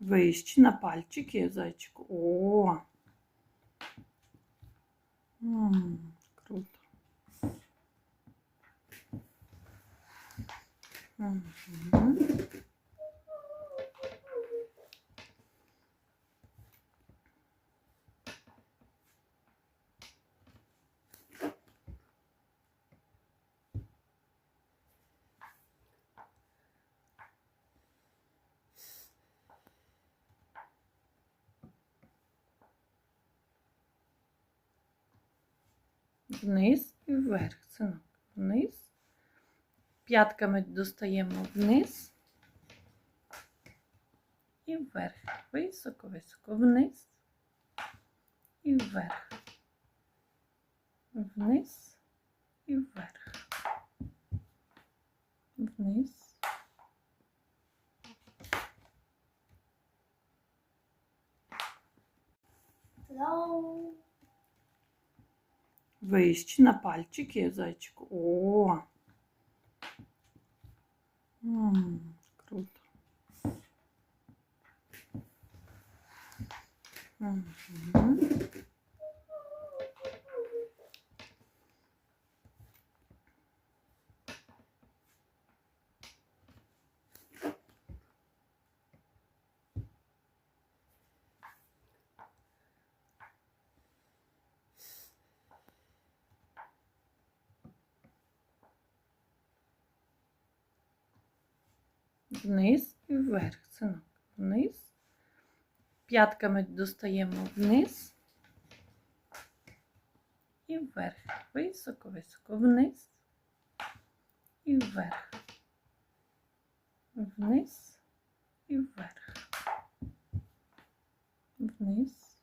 Вище на пальчики, зайчику. О. М, круто. Мгм. Вниз і вверх, синок. Вниз. П'ятками достаємо вниз. І вверх. Високо, високо. Вниз. І вверх. Вниз і вверх. Вниз. Hello. Вище на пальчики, зайчику. О. М, круто. Мгм. Вниз і вверх, синок. Вниз. П'ятками достаємо вниз. І вверх. Високо, високо. Вниз. І вверх. Вниз і вверх. Вниз